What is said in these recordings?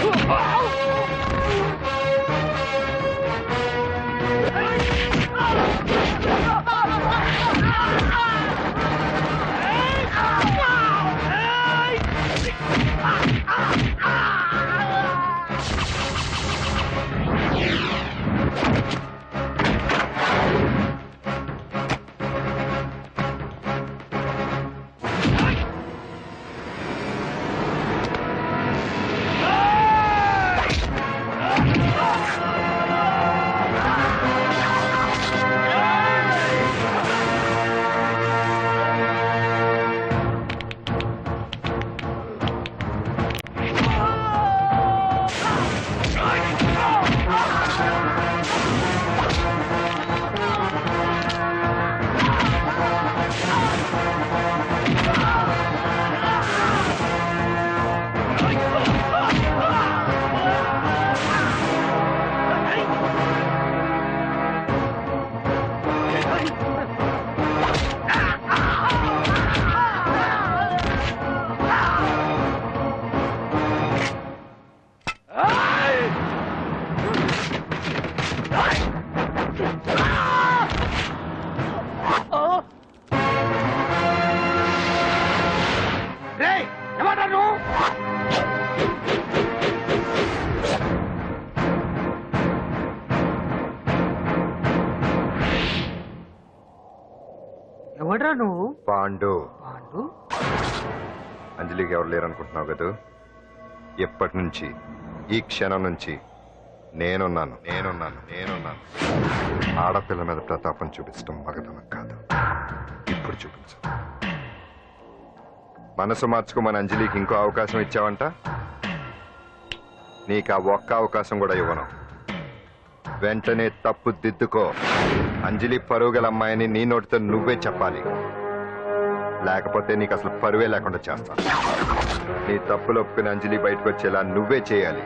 నువ్వు మా ఎవడ్రా నువ్వు? పాండు. పాండు? అంజలికి ఎవరు లేరనుకుంటున్నావు కదా? ఎప్పటి నుంచి? ఈ క్షణం నుంచి. నేనున్నాను నేనున్నాను నేనున్నాను. ఆడపిల్ల మీద ప్రతాపం చూపించడం మగతనం కాదు. ఇప్పుడు చూపించు. మనసు మార్చుకోమని అంజలికి ఇంకో అవకాశం ఇచ్చావంట? నీకు ఆ ఒక్క అవకాశం కూడా ఇవ్వను. వెంటనే తప్పు దిద్దుకో. అంజలి పరుగుల అమ్మాయిని నీ నోటితో నువ్వే చెప్పాలి. లేకపోతే నీకు అసలు పరువే లేకుండా చేస్తాను. నీ తప్పులు ఒప్పుకుని అంజలి బయటకు వచ్చేలా నువ్వే చేయాలి.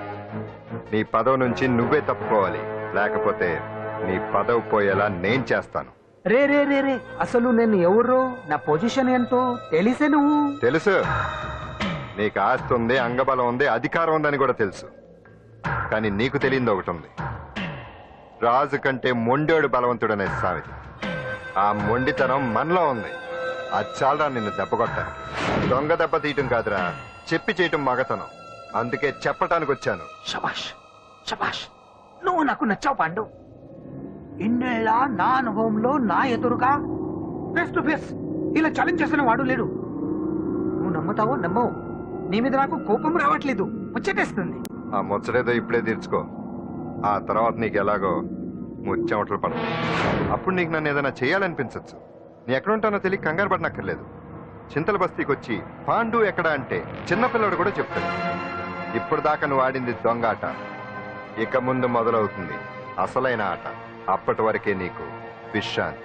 నీ పదవి నుంచి నువ్వే తప్పుకోవాలి. లేకపోతే నీ పదవి పోయేలా నేను చేస్తాను. రే రే రే రే అసలు నేను ఎవరు? నా పొజిషన్ ఏంటో తెలిసే నువ్వు? తెలుసు. నీకు ఆస్తి ఉంది అంగబలం ఉంది అధికారం ఉందని కూడా తెలుసు. కానీ నీకు తెలియంది ఒకటి ఉంది. రాజు కంటే మొండోడు బలవంతుడనే సామెత. ఆ మొండితనం మనలో ఉంది. అది చాలరా నిన్ను దెబ్బ కొట్టానికి దొంగ దెబ్బ తీయటం కాదురా. చెప్పి చేయటం మగతనం. అందుకే చెప్పటానికి వచ్చాను. శబాష్ శబాష్ నువ్వు నాకు నచ్చావు పాండు. ఇన్నేళ్ళ నా అనుభవంలో నా ఎదురుగా ఫేస్ టు ఫేస్ ఇలా ఛాలెంజ్ చేసిన వాడు లేడు. నువ్వు నమ్ముతావో నమ్మవు. నీ మీద నాకు కోపం రావట్లేదు. ముచ్చటేస్తుంది. ఆ ముచ్చటేదో ఇప్పుడే తీర్చుకో. ఆ తర్వాత నీకు ఎలాగో ముచ్చెమటలు పడతాయి అప్పుడు నీకు నన్ను ఏదైనా చేయాలనిపించవచ్చు నీ ఎక్కడుంటానో తెలియ కంగారు పడనక్కర్లేదు. చింతల బస్తీకి వచ్చి పాండు ఎక్కడ? అంటే చిన్నపిల్లడు కూడా చెప్తాడు. ఇప్పుడు దాకా నువ్వు ఆడింది దొంగ ఆట. ఇక ముందు మొదలవుతుంది అసలైన ఆట. అప్పటి వరకే నీకు విశ్రాంతి.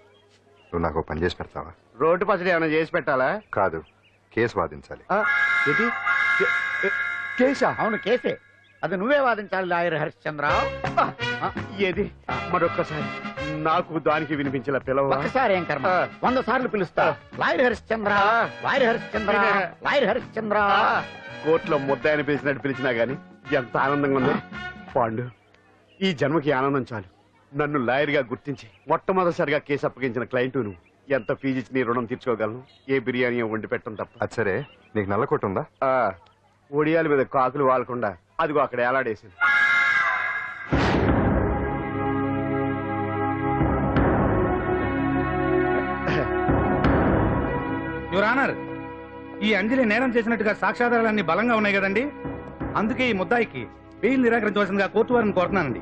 నువ్వు నాకు పని చేసి పెడతావా? రోడ్డు పసడి ఏమైనా చేసి పెట్టాలా? కాదు కేసు వాదించాలి. ఆ, ఏంటి? కే- ఏ- కేసా? అవును కేసే. అది నువ్వే వాదించాలి లాయర్ హరిశ్చంద్ర ఆ, ఏది? మరొక్కసారి. నాకు దానికి వినిపించిన పిలవ? ఒక్కసారి ఏం కర్మ? ఆ. వంద సార్లు పిలుస్తా. లాయర్ హరిశ్చంద్ర ఆ. Lawyer Harishchandra lawyer Harishchandra. కోర్టులో ముద్దాయని పిలిచినట్టు పిలిచినా గాని ఎంత ఆనందంగా ఉందో. పాండు ఈ జన్మకి ఆనందం చాలు. నన్ను లాయర్గా గుర్తించి మొట్టమొదటిసారిగా కేసు అప్పగించిన క్లయింట్ నువ్వు ఎంత ఫీజు ఇచ్చి నీ రుణం తీర్చుకోగలను? ఏ బిర్యానీ వండి పెట్టడం తప్ప. అది సరే. నీకు నల్ల కొట్టు ఉందా? ఆ, ఒడియాల మీద కాకులు వాలకుండా అదిగో అక్కడ ఏలాడేసింది. యువర్ ఆనర్ ఈ అంజలి నేరం చేసినట్టుగా సాక్ష్యాధారాలన్నీ బలంగా ఉన్నాయి కదండి? అందుకే ఈ ముద్దాయికి బెయిల్ నిరాకరించవలసిందిగా కోర్టు వారిని కోరుతున్నానండి.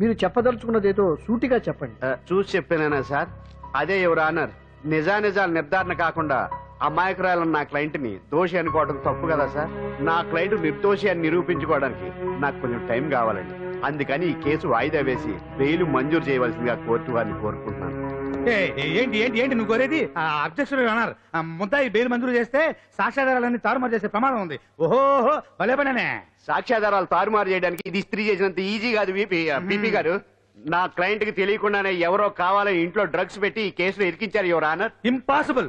మీరు చెప్పదలుచుకున్నదేదో సూటిగా చెప్పండి. చూసి చెప్పానా సార్? అదే ఎవరు ఆనర్. నిజానిజాలు నిర్ధారణ కాకుండా అమాయకురాలన్న నా క్లయింట్ని దోషి అనుకోవడం తప్పు కదా సార్? నా క్లయింట్ నిర్దోషి అని నిరూపించుకోవడానికి నాకు కొంచెం టైం కావాలండి. అందుకని ఈ కేసు వాయిదా వేసి బెయిల్ మంజూరు చేయవలసిందిగా కోర్టు వారిని కోరుకుంటున్నాను. ఏంటి ఏంటి ఏంటి నువ్వు కోరేది? అధ్యక్షుడు అన్నారు. ముద్దాయి బెయిల్ మంజూరు చేస్తే సాక్ష్యాధారాలన్నీ తారుమారు చేసే ప్రమాదం ఉంది. ఓహో భలే పనేనే. సాక్ష్యాధారాలు తారుమారు చేయడానికి ఇది స్త్రీ చేసినంత ఈజీ కాదు బీపీ బీపీ గారు. నా క్లయింట్కి తెలియకుండానే ఎవరో కావాలని ఇంట్లో డ్రగ్స్ పెట్టి ఈ కేసులో ఇరికించారు యువర్ ఆనర్. ఇంపాసిబుల్.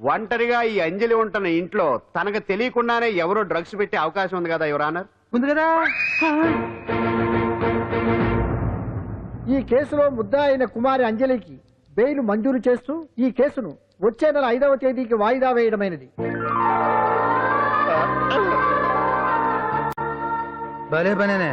ఒంటరిగా ఈ అంజలి ఉంటున్న ఇంట్లో తనకు తెలియకుండానే ఎవరో డ్రగ్స్ పెట్టే అవకాశం ఉంది కదా యువర్ ఆనర్? ఉంది కదా. ఈ కేసులో ముద్దా అయిన కుమారి అంజలికి బెయిల్ మంజూరు చేస్తూ ఈ కేసును వచ్చే నెల ఐదవ తేదీకి వాయిదా వేయడమైనది. భలే పనేనే.